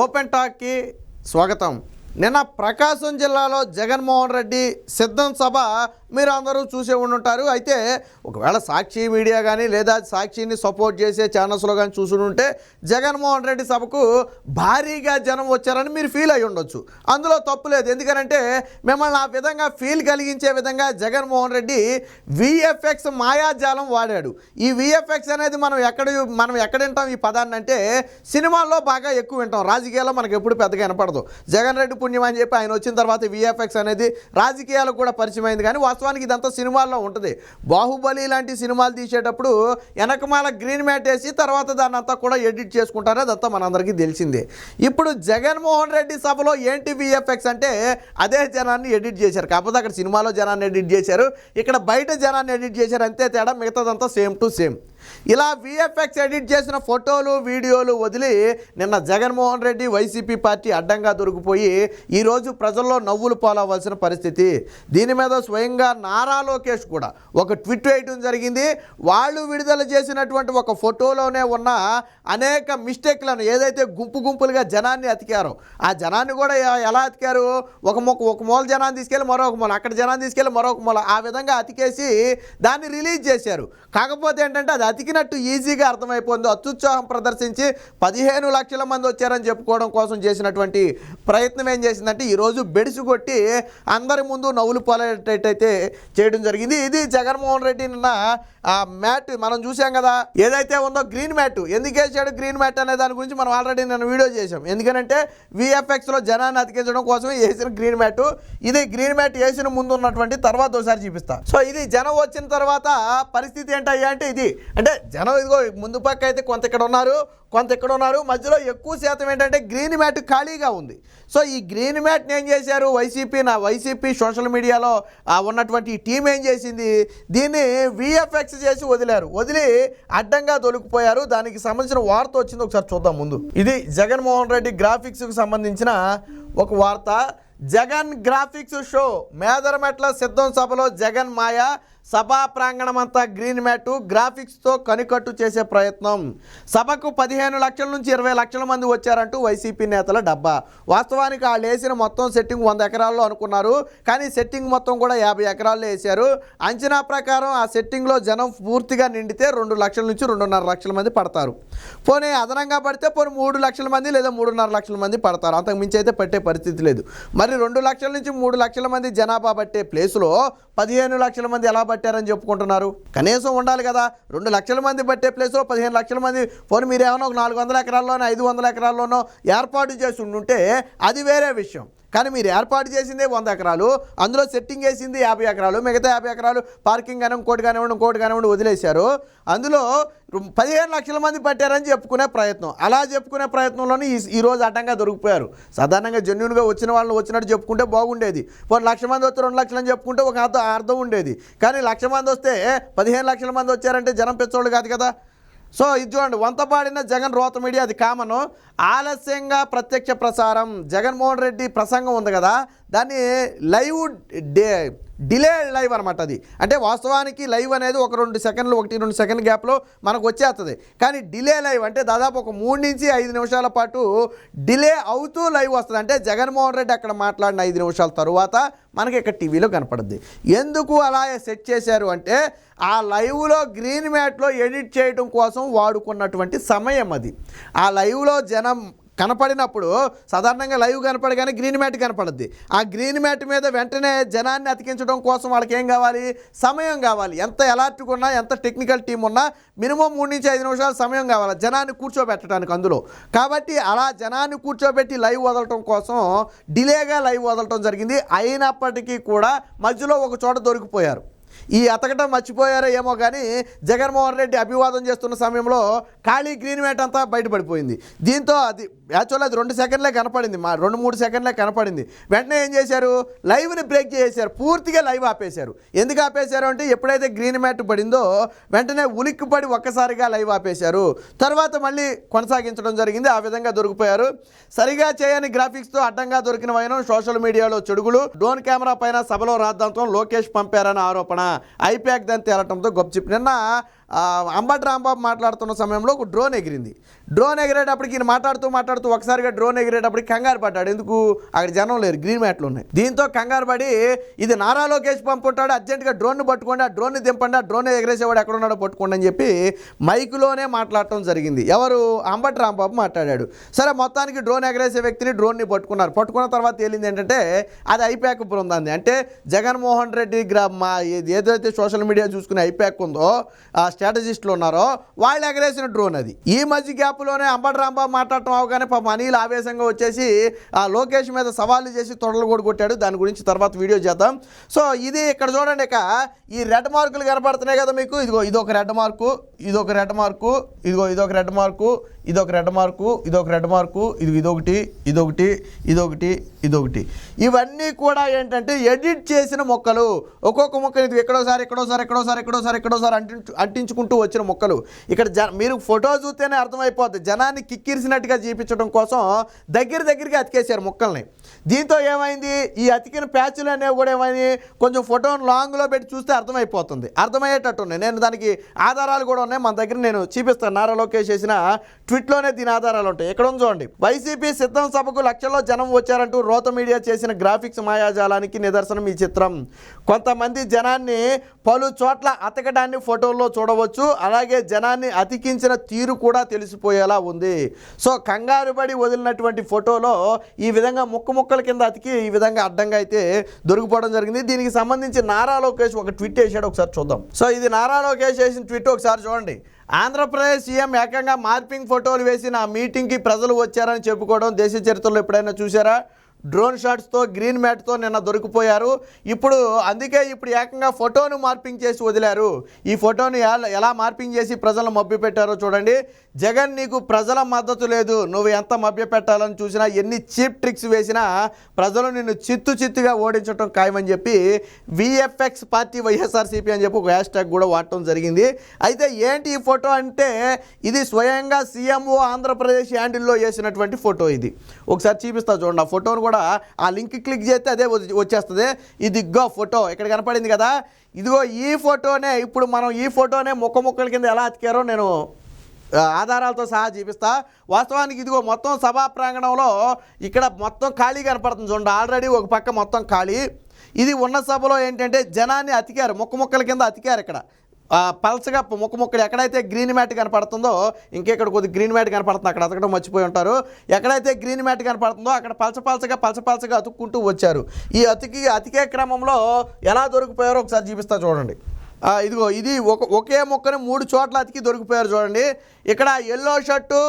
Open టాక్కి స్వాగతం. నిన్న ప్రకాశం జిల్లాలో జగన్మోహన్ రెడ్డి సిద్ధం సభ మీరు అందరూ చూసే ఉండుంటారు. అయితే ఒకవేళ సాక్షి మీడియా కానీ లేదా సాక్షిని సపోర్ట్ చేసే ఛానల్స్లో కానీ చూసి ఉంటే జగన్మోహన్ రెడ్డి సభకు భారీగా జనం వచ్చారని మీరు ఫీల్ అయి ఉండొచ్చు. అందులో తప్పు లేదు. ఎందుకనంటే మిమ్మల్ని ఆ విధంగా ఫీల్ కలిగించే విధంగా జగన్మోహన్ రెడ్డి విఎఫ్ఎక్స్ మాయాజాలం వాడాడు. ఈ విఎఫ్ఎక్స్ అనేది మనం ఎక్కడ మనం ఎక్కడ వింటాం ఈ పదాన్ని అంటే సినిమాల్లో బాగా ఎక్కువ వింటాం. రాజకీయాల్లో మనకు ఎప్పుడు పెద్దగా వినపడదు. జగన్ రెడ్డి పుణ్యం అని చెప్పి ఆయన వచ్చిన తర్వాత విఎఫ్ఎక్స్ అనేది రాజకీయాలకు కూడా పరిచయం అయింది కానీ వాస్తవానికి ఇదంతా సినిమాల్లో ఉంటుంది. బాహుబలి లాంటి సినిమాలు తీసేటప్పుడు వెనకమాల గ్రీన్ మ్యాట్ వేసి తర్వాత దాన్ని అంతా కూడా ఎడిట్ చేసుకుంటారు. అదంతా మనందరికీ తెలిసిందే. ఇప్పుడు జగన్మోహన్ రెడ్డి సభలో ఏంటి విఎఫ్ఎక్స్ అంటే అదే జనాన్ని ఎడిట్ చేశారు. కాకపోతే అక్కడ సినిమాలో జనాన్ని ఎడిట్ చేశారు. ఇక్కడ బయట జనాన్ని ఎడిట్ చేశారు. అంతే తేడా మిగతాదంతా సేమ్ టు సేమ్ ఇలా విఎఫ్ఎక్స్ ఎడిట్ చేసిన ఫోటోలు వీడియోలు వదిలి నిన్న జగన్మోహన్ రెడ్డి వైసీపీ పార్టీ అడ్డంగా దొరికిపోయి ఈరోజు ప్రజల్లో నవ్వులు పాలవలసిన పరిస్థితి. దీని మీద స్వయంగా నారా లోకేష్ కూడా ఒక ట్విట్ వేయడం జరిగింది. వాళ్ళు విడుదల చేసినటువంటి ఒక ఫోటోలోనే ఉన్న అనేక మిస్టేక్లను ఏదైతే గుంపు గుంపులుగా జనాన్ని అతికారో ఆ జనాన్ని కూడా ఎలా అతికారు? ఒక మొక్క ఒక మూల జనాన్ని తీసుకెళ్ళి మరొక మూల అక్కడ జనాన్ని తీసుకెళ్ళి మరొక మూల ఆ విధంగా అతికేసి దాన్ని రిలీజ్ చేశారు. కాకపోతే ఏంటంటే అది అతికినట్టు ఈజీగా అర్థమైపోయింది. అత్యుత్సాహం ప్రదర్శించి పదిహేను లక్షల మంది వచ్చారని చెప్పుకోవడం కోసం చేసినటువంటి ప్రయత్నం ఏం చేసిందంటే ఈరోజు బెడిసి కొట్టి అందరి ముందు నవ్వులు పోలేటట్టయితే చేయడం జరిగింది. ఇది జగన్మోహన్ రెడ్డి నిన్న ఆ మ్యాట్ మనం చూసాం కదా ఏదైతే ఉందో గ్రీన్ మ్యాట్. ఎందుకు వేసాడు గ్రీన్ మ్యాట్ అనే దాని గురించి మనం ఆల్రెడీ నేను వీడియో చేసాం ఎందుకంటే విఎఫ్ఎక్స్లో జనాన్ని అతికించడం కోసం వేసిన గ్రీన్ మ్యాట్. ఇది గ్రీన్ మ్యాట్ వేసిన ముందు ఉన్నటువంటి తర్వాత ఒకసారి చూపిస్తా. సో ఇది జనం వచ్చిన తర్వాత పరిస్థితి ఏంటయ్యా అంటే ఇది. అంటే జనం ఇదిగో ముందు పక్క అయితే కొంత ఇక్కడ ఉన్నారు కొంత ఇక్కడ ఉన్నారు. మధ్యలో ఎక్కువ శాతం ఏంటంటే గ్రీన్ మ్యాట్ ఖాళీగా ఉంది. సో ఈ గ్రీన్ మ్యాట్ని ఏం చేశారు? వైసీపీ నా వైసీపీ సోషల్ మీడియాలో ఉన్నటువంటి టీం ఏం చేసింది? దీన్ని విఎఫ్ఎక్స్ చేసి వదిలారు. వదిలి అడ్డంగా దొరికిపోయారు దానికి సంబంధించిన వార్త వచ్చింది. ఒకసారి చూద్దాం ముందు. ఇది జగన్మోహన్ రెడ్డి గ్రాఫిక్స్కి సంబంధించిన ఒక వార్త. జగన్ గ్రాఫిక్స్ షో మేదరమెట్ల సిద్ధం సభలో జగన్ మాయ సభా ప్రాంగణమంతా గ్రీన్ మ్యాట్ గ్రాఫిక్స్తో కనికట్టు చేసే ప్రయత్నం. సభకు పదిహేను లక్షల నుంచి ఇరవై లక్షల మంది వచ్చారంటూ వైసీపీ నేతల డబ్బా. వాస్తవానికి వాళ్ళు వేసిన మొత్తం సెట్టింగ్ వంద ఎకరాల్లో అనుకున్నారు. కానీ సెట్టింగ్ మొత్తం కూడా యాభై ఎకరాల్లో వేశారు. అంచనా ప్రకారం ఆ సెట్టింగ్లో జనం పూర్తిగా నిండితే రెండు లక్షల నుంచి రెండున్నర లక్షల మంది పడతారు. పోనీ అదనంగా పడితే పోనీ మూడు లక్షల మంది లేదా మూడున్నర లక్షల మంది పడతారు. అంతకు మించి అయితే పట్టే పరిస్థితి లేదు. మరి రెండు లక్షల నుంచి మూడు లక్షల మంది జనాభా పట్టే ప్లేస్లో పదిహేను లక్షల మంది ఎలా పట్టారని చెప్పుకుంటున్నారు. కనీసం ఉండాలి కదా రెండు లక్షల మంది పట్టే ప్లేస్లో పదిహేను లక్షల మంది పోనీ మీరు ఏమైనా ఒక నాలుగు వందల ఎకరాల్లోనో ఐదు వందల ఎకరాల్లోనో ఏర్పాటు చేసి ఉండుంటే అది వేరే విషయం. కానీ మీరు ఏర్పాటు చేసిందే వంద ఎకరాలు అందులో సెట్టింగ్ వేసింది యాభై ఎకరాలు మిగతా యాభై ఎకరాలు పార్కింగ్ కానీ ఇంకోటి కానివ్వండి ఇంకోటి కానివ్వండి వదిలేశారు. అందులో పదిహేను లక్షల మంది పట్టారని చెప్పుకునే ప్రయత్నం. అలా చెప్పుకునే ప్రయత్నంలోనే ఈ ఈరోజు అడ్డంగా దొరికిపోయారు. సాధారణంగా జెన్యున్గా వచ్చిన వాళ్ళని వచ్చినట్టు చెప్పుకుంటే బాగుండేది. పోనీ లక్ష మంది వస్తే రెండు లక్షలు అని చెప్పుకుంటే ఒక అర్థం అర్థం ఉండేది. కానీ లక్ష మంది వస్తే పదిహేను లక్షల మంది వచ్చారంటే జనం పెచ్చోళ్ళు కాదు కదా. సో ఇది చూడండి వంతపాడిన జగన్ రోత మీడియా అది కామను. ఆలస్యంగా ప్రత్యక్ష ప్రసారం జగన్మోహన్ రెడ్డి ప్రసంగం ఉంది కదా దాన్ని లైవ్ డే డిలే లైవ్ అనమాట అది. అంటే వాస్తవానికి లైవ్ అనేది ఒక రెండు సెకండ్లు ఒకటి రెండు సెకండ్ గ్యాప్లో మనకు వచ్చేస్తుంది కానీ డిలే లైవ్ అంటే దాదాపు ఒక మూడు నుంచి ఐదు నిమిషాల పాటు డిలే అవుతూ లైవ్ వస్తుంది. అంటే జగన్మోహన్ రెడ్డి అక్కడ మాట్లాడిన ఐదు నిమిషాల తరువాత మనకి ఇక్కడ టీవీలో కనపడుద్ది. ఎందుకు అలా సెట్ చేశారు అంటే ఆ లైవ్లో గ్రీన్ మ్యాట్లో ఎడిట్ చేయడం కోసం వాడుకున్నటువంటి సమయం అది. ఆ లైవ్లో జనం కనపడినప్పుడు సాధారణంగా లైవ్ కనపడగానే గ్రీన్ మ్యాట్ కనపడుద్ది. ఆ గ్రీన్ మ్యాట్ మీద వెంటనే జనాన్ని అతికించడం కోసం వాళ్ళకి ఏం కావాలి? సమయం కావాలి. ఎంత ఎలాంటిగా ఉన్నా ఎంత టెక్నికల్ టీం ఉన్నా మినిమం మూడు నుంచి ఐదు నిమిషాలు సమయం కావాలి జనాన్ని కూర్చోబెట్టడానికి అందులో. కాబట్టి అలా జనాన్ని కూర్చోబెట్టి లైవ్ వదలటం కోసం డిలేగా లైవ్ వదలటం జరిగింది. అయినప్పటికీ కూడా మధ్యలో ఒక చోట దొరికిపోయారు. ఈ అతకటం మర్చిపోయారో ఏమో కానీ జగన్మోహన్ రెడ్డి అభివాదం చేస్తున్న సమయంలో ఖాళీ గ్రీన్ మ్యాట్ అంతా బయటపడిపోయింది. దీంతో అది యాక్చువల్ అది రెండు సెకండ్లే కనపడింది. మా రెండు మూడు సెకండ్లే కనపడింది. వెంటనే ఏం చేశారు? లైవ్ని బ్రేక్ చేశారు పూర్తిగా లైవ్ ఆపేశారు. ఎందుకు ఆపేశారు అంటే ఎప్పుడైతే గ్రీన్ మ్యాట్ పడిందో వెంటనే ఉలిక్కి పడి ఒక్కసారిగా లైవ్ ఆపేశారు. తర్వాత మళ్ళీ కొనసాగించడం జరిగింది. ఆ విధంగా దొరికిపోయారు. సరిగా చేయని గ్రాఫిక్స్తో అడ్డంగా దొరికిన వైనం సోషల్ మీడియాలో చెడుగులు. డ్రోన్ కెమెరా పైన సభలో రాద్దాంతం లోకేష్ పంపారన్న ఆరోపణ. ఐప్యాక్ దాన్ని తేలటంతో గొప్పచిప్ నిన్న అంబటి రాంబాబు మాట్లాడుతున్న సమయంలో ఒక డ్రోన్ ఎగిరింది. డ్రోన్ ఎగిరేటప్పటికి ఈయన మాట్లాడుతూ మాట్లాడుతూ ఒకసారిగా డ్రోన్ ఎగిరేటప్పటికి కంగారు పడ్డాడు. ఎందుకు? అక్కడ జనం లేరు గ్రీన్ మ్యాట్లు ఉన్నాయి. దీంతో కంగారు పడి ఇది నారా లోకేష్ పంపుంటాడు అర్జెంటుగా డ్రోన్ను పట్టుకోండి ఆ డ్రోన్ దింపండి ఆ డ్రోన్ ఎగరేసేవాడు ఎక్కడ ఉన్నాడో పట్టుకోండి అని చెప్పి మైకులోనే మాట్లాడటం జరిగింది. ఎవరు? అంబటి రాంబాబు మాట్లాడాడు. సరే మొత్తానికి డ్రోన్ ఎగరేసే వ్యక్తిని డ్రోన్ని పట్టుకున్నారు. పట్టుకున్న తర్వాత తేలింది ఏంటంటే అది ఐప్యాక్ బృందాన్ని. అంటే జగన్మోహన్ రెడ్డి గ్రా మా ఏదైతే సోషల్ మీడియా చూసుకునే ఐప్యాక్ ఉందో స్ట్రాటజిస్టులు ఉన్నారో వాళ్ళు ఎగరేసిన డ్రోన్ అది. ఈ మధ్య గ్యాప్లోనే అంబటి రాంబాబు మాట్లాడటం అవగానే పాపం అనిల్ ఆవేశంగా వచ్చేసి ఆ లోకేష్ మీద సవాళ్ళు చేసి తొడలు కూడా కొట్టాడు. దాని గురించి తర్వాత వీడియో చేద్దాం. సో ఇది ఇక్కడ చూడండి ఇక. ఈ రెడ్ మార్కులు కనపడుతున్నాయి కదా మీకు. ఇదిగో ఇదొక రెడ్ మార్కు ఇదొక రెడ్ మార్కు ఇదిగో ఇదొక రెడ్ మార్కు. ఇదొక రెడ్ మార్కు ఇదొక రెడ్ మార్కు ఇది ఇదొకటి ఇదొకటి ఇదొకటి ఇదొకటి. ఇవన్నీ కూడా ఏంటంటే ఎడిట్ చేసిన మొక్కలు. ఒక్కొక్క మొక్కలు ఇది ఎక్కడోసారి ఎక్కడోసారి ఎక్కడోసారి ఎక్కడోసారి ఎక్కడోసారి అంటించు అంటించుకుంటూ వచ్చిన మొక్కలు. ఇక్కడ జ మీరు ఫోటో చూస్తేనే అర్థమైపోద్ది. జనాన్ని కిక్కిరిసినట్టుగా చూపించడం కోసం దగ్గర దగ్గరికి అతికేశారు మొక్కల్ని. దీంతో ఏమైంది? ఈ అతికిన ప్యాచ్లు అనేవి కూడా ఏమైంది? కొంచెం ఫోటోను లాంగ్లో పెట్టి చూస్తే అర్థమైపోతుంది. అర్థమయ్యేటట్టు ఉన్నాయి. నేను దానికి ఆధారాలు కూడా ఉన్నాయి. మన దగ్గర నేను చూపిస్తాను. నారా లోకేష్ చేసిన ట్విట్లోనే దీని ఆధారాలు ఉంటాయి. ఎక్కడ చూడండి. వైసీపీ సిద్ధం సభకు లక్షల్లో జనం వచ్చారంటూ రోత మీడియా చేసిన గ్రాఫిక్స్ మాయాజాలానికి నిదర్శనం ఈ చిత్రం. కొంతమంది జనాన్ని పలు చోట్ల అతకడాన్ని ఫోటోల్లో చూడవచ్చు. అలాగే జనాన్ని అతికించిన తీరు కూడా తెలిసిపోయేలా ఉంది. సో కంగారు పడి వదిలినటువంటి ఫోటోలో ఈ విధంగా ముక్క ముక్కల కింద అతికి ఈ విధంగా అడ్డంగా అయితే దొరికిపోవడం జరిగింది. దీనికి సంబంధించి నారా లోకేష్ ఒక ట్వీట్ వేసాడు ఒకసారి చూద్దాం. సో ఇది నారా లోకేష్ చేసిన ట్వీట్. ఒకసారి చూడండి. ఆంధ్రప్రదేశ్ సీఎం ఏకంగా మార్పింగ్ ఫోటోలు వేసి నా మీటింగ్కి ప్రజలు వచ్చారని చెప్పుకోవడం దేశ చరిత్రలో ఎప్పుడైనా చూసారా డ్రోన్ షాట్స్తో గ్రీన్ మ్యాట్తో నిన్న దొరికిపోయారు. ఇప్పుడు అందుకే ఇప్పుడు ఏకంగా ఫోటోను మార్పింగ్ చేసి వదిలారు. ఈ ఫోటోను ఎలా ఎలా మార్పింగ్ చేసి ప్రజలను మభ్య పెట్టారో చూడండి. జగన్ నీకు ప్రజల మద్దతు లేదు. నువ్వు ఎంత మభ్య పెట్టాలని చూసినా ఎన్ని చీప్ ట్రిక్స్ వేసినా ప్రజలు నిన్ను చిత్తు చిత్తుగా ఓడించడం ఖాయమని చెప్పి విఎఫ్ఎక్స్ పార్టీ వైఎస్ఆర్సీపీ అని చెప్పి ఒక హ్యాష్ ట్యాగ్ కూడా వాడటం జరిగింది. అయితే ఏంటి ఈ ఫోటో అంటే ఇది స్వయంగా సీఎంఓ ఆంధ్రప్రదేశ్ హ్యాండిల్లో వేసినటువంటి ఫోటో ఇది. ఒకసారి చూపిస్తా చూడండి. ఆ ఫోటోను కూడా ఆ లింక్ క్లిక్ చేస్తే అదే వచ్చేస్తుంది. ఇది ఇగ్గో ఫోటో ఇక్కడ కనపడింది కదా. ఇదిగో ఈ ఫోటోనే ఇప్పుడు మనం ఈ ఫోటోనే ముక్క మొక్కల కింద ఎలా అతికారో నేను ఆధారాలతో సహా చూపిస్తా. వాస్తవానికి ఇదిగో మొత్తం సభా ప్రాంగణంలో ఇక్కడ మొత్తం ఖాళీ కనపడుతుంది చూడండి. ఆల్రెడీ ఒక పక్క మొత్తం ఖాళీ. ఇది ఉన్న సభలో ఏంటంటే జనాన్ని అతికారు ముక్క మొక్కల కింద అతికారు ఇక్కడ. పలసగా పల్చగా ముక్క ముక్కలు ఎక్కడైతే గ్రీన్ మ్యాట్ కనపడుతుందో ఇంకెక్కడ కొద్ది గ్రీన్ మ్యాట్ కనపడుతుంది అక్కడ అతకడం మర్చిపోయి ఉంటారు. ఎక్కడైతే గ్రీన్ మ్యాట్ కనపడుతుందో అక్కడ పలస పలసగా పలస పలసగా అతుక్కుంటూ వచ్చారు. ఈ అతికి అతికే క్రమంలో ఎలా దొరికిపోయారో ఒకసారి చూపిస్తా చూడండి. ఇదిగో ఇది ఒక ఒకే మొక్కని మూడు చోట్ల అతికి దొరికిపోయారు చూడండి. ఇక్కడ yellow shirt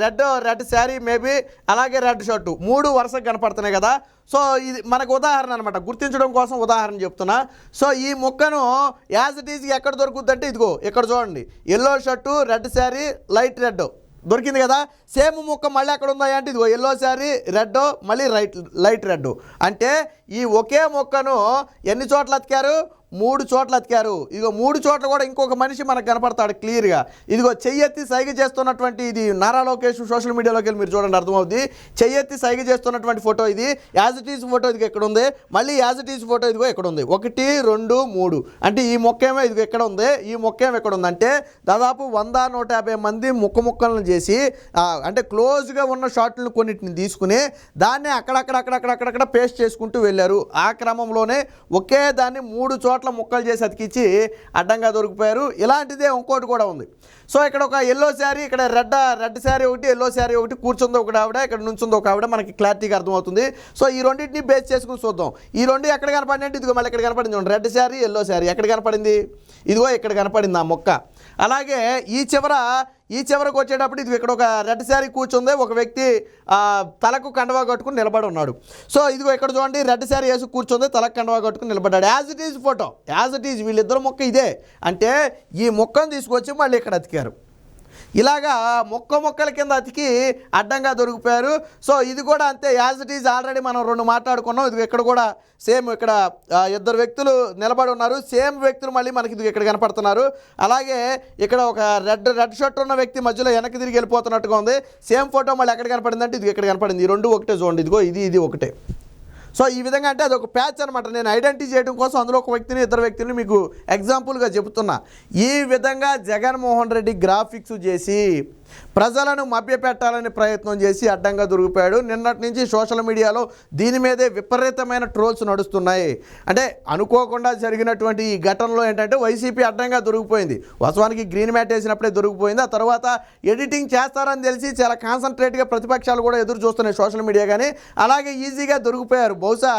red red sari maybe అలాగే రెడ్ షర్టు మూడు వరుసగా కనపడుతున్నాయి కదా. సో ఇది మనకు ఉదాహరణ అనమాట గుర్తించడం కోసం ఉదాహరణ చెప్తున్నా. సో ఈ మొక్కను యాజ్ ఇట్ ఈజ్ ఎక్కడ దొరుకుద్దంటే ఇదిగో ఇక్కడ చూడండి. Yellow shirt red sari light red దొరికింది కదా. సేమ్ ముక్క మళ్ళీ ఎక్కడ ఉందా అంటే ఇదిగో ఎల్లో శారీ రెడ్ మళ్ళీ రైట్ లైట్ రెడ్ అంటే ఈ ఒకే మొక్కను ఎన్ని చోట్ల అతికారు? మూడు చోట్ల అతికారు. ఇదిగో మూడు చోట్ల కూడా ఇంకొక మనిషి మనకు కనపడతాడు క్లియర్గా. ఇదిగో చెయ్యెత్తి సైగ చేస్తున్నటువంటి ఇది నారా లోకేష్ సోషల్ మీడియాలోకి వెళ్ళి మీరు చూడండి అర్థమవుద్ది. చెయ్యెత్తి సైగ చేస్తున్నటువంటి ఫోటో ఇది. యాజ్ ఇట్ ఈజ్ ఫోటో ఇది ఎక్కడ ఉంది మళ్ళీ యాజ్ ఇట్ ఈజ్ ఫోటో ఇదిగో ఎక్కడ ఉంది ఒకటి రెండు మూడు. అంటే ఈ మొక్క ఏమో ఇదిగో ఎక్కడ ఉంది ఈ మొక్క ఏమో ఎక్కడ ఉంది అంటే దాదాపు వంద నూట యాభై మంది ముక్క ముక్కలను చేసి అంటే క్లోజ్గా ఉన్న షాట్లను కొన్నిటిని తీసుకుని దాన్ని అక్కడక్కడ అక్కడక్కడ అక్కడక్కడ పేస్ట్ చేసుకుంటూ వెళ్ళారు. ఆ క్రమంలోనే ఒకే దాన్ని మూడు చోట్ల ముక్కలు చేసి అతికిచ్చి అడ్డంగా దొరికిపోయారు. ఇలాంటిదే ఇంకోటి కూడా ఉంది. సో ఇక్కడ ఒక ఎల్లో శారీ ఇక్కడ రెడ్ రెడ్ శారీ ఒకటి ఎల్లో శారీ ఒకటి కూర్చుంది ఒక ఆవిడ ఇక్కడ నుంచుందో ఒక ఆవిడ మనకి క్లారిటీగా అర్థమవుతుంది. సో ఈ రెండింటిని బేస్ చేసుకుని చూద్దాం. ఈ రెండు ఎక్కడ కనపడింది అంటే ఇదిగో మళ్ళీ ఇక్కడ కనపడింది రెడ్ శారీ ఎల్లో శారీ. ఎక్కడ కనపడింది? ఇదిగో ఇక్కడ కనపడింది ఆ మొక్క. అలాగే ఈ చివర ఈ చివరకు వచ్చేటప్పుడు ఇది ఇక్కడ ఒక రెడ్ శారీ కూర్చుంది. ఒక వ్యక్తి తలకు కండవా కట్టుకుని నిలబడి ఉన్నాడు. సో ఇదిగో ఇక్కడ చూడండి రెడ్ శారీ వేసి కూర్చుంది తలకు కండవా కట్టుకుని నిలబడ్డాడు. As it is photo as it is వీళ్ళిద్దరు మొక్క ఇదే. అంటే ఈ మొక్కను తీసుకొచ్చి మళ్ళీ ఇక్కడ అతికారు. ఇలాగా మొక్క మొక్కల కింద అతికి అడ్డంగా దొరికిపోయారు. సో ఇది కూడా అంతే యాజ్ ఇట్ ఈజ్ ఆల్రెడీ మనం రెండు మాట్లాడుకున్నాం. ఇది ఇక్కడ కూడా సేమ్ ఇక్కడ ఇద్దరు వ్యక్తులు నిలబడి ఉన్నారు. సేమ్ వ్యక్తులు మళ్ళీ మనకి ఇది ఇక్కడ కనపడుతున్నారు. అలాగే ఇక్కడ ఒక రెడ్ రెడ్ షర్ట్ ఉన్న వ్యక్తి మధ్యలో వెనక్కి తిరిగి వెళ్ళిపోతున్నట్టుగా ఉంది. సేమ్ ఫోటో మళ్ళీ ఎక్కడ కనపడిందంటే ఇది ఇక్కడ కనపడింది. ఈ రెండు ఒకటే చూడండి. ఇదిగో ఇది ఇది ఒకటే. సో ఈ విధంగా అంటే అది ఒక ప్యాచ్ అనమాట నేను ఐడెంటిటీ చేయడం కోసం అందులో ఒక వ్యక్తిని ఇద్దరు వ్యక్తిని మీకు ఎగ్జాంపుల్గా చెబుతున్నా. ఈ విధంగా జగన్మోహన్ రెడ్డి గ్రాఫిక్స్ చేసి ప్రజలను మభ్యపెట్టాలని ప్రయత్నం చేసి అడ్డంగా దొరికిపోయాడు. నిన్నటి నుంచి సోషల్ మీడియాలో దీని మీదే విపరీతమైన ట్రోల్స్ నడుస్తున్నాయి. అంటే అనుకోకుండా జరిగినటువంటి ఈ ఘటనలో ఏంటంటే వైసీపీ అడ్డంగా దొరికిపోయింది. వాస్తవానికి గ్రీన్ మ్యాట్ వేసినప్పుడే దొరికిపోయింది. ఆ తర్వాత ఎడిటింగ్ చేస్తారని తెలిసి చాలా కాన్సన్ట్రేట్గా ప్రతిపక్షాలు కూడా ఎదురు చూస్తున్నాయి సోషల్ మీడియా కానీ అలాగే ఈజీగా దొరికిపోయారు. బహుశా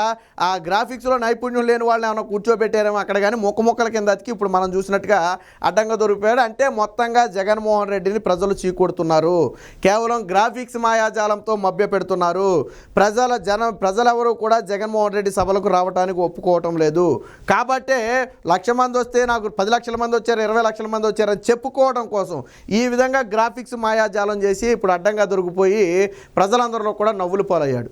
ఆ గ్రాఫిక్స్లో నైపుణ్యం లేని వాళ్ళని ఏమైనా కూర్చోబెట్టారేమో అక్కడ కానీ మొక్క మొక్కల కింద అతికి ఇప్పుడు మనం చూసినట్టుగా అడ్డంగా దొరికిపోయాడు. అంటే మొత్తంగా జగన్మోహన్ రెడ్డిని ప్రజలు చీకొడుతున్నారు కేవలం గ్రాఫిక్స్ మాయాజాలంతో మభ్య పెడుతున్నారు ప్రజల జన ప్రజలెవరూ కూడా జగన్మోహన్ రెడ్డి సభలకు రావడానికి ఒప్పుకోవటం లేదు. కాబట్టే లక్ష మంది వస్తే నాకు పది లక్షల మంది వచ్చారు ఇరవై లక్షల మంది వచ్చారని చెప్పుకోవడం కోసం ఈ విధంగా గ్రాఫిక్స్ మాయాజాలం చేసి ఇప్పుడు అడ్డంగా దొరికిపోయి ప్రజలందరిలో కూడా నవ్వులు పాలయ్యాడు.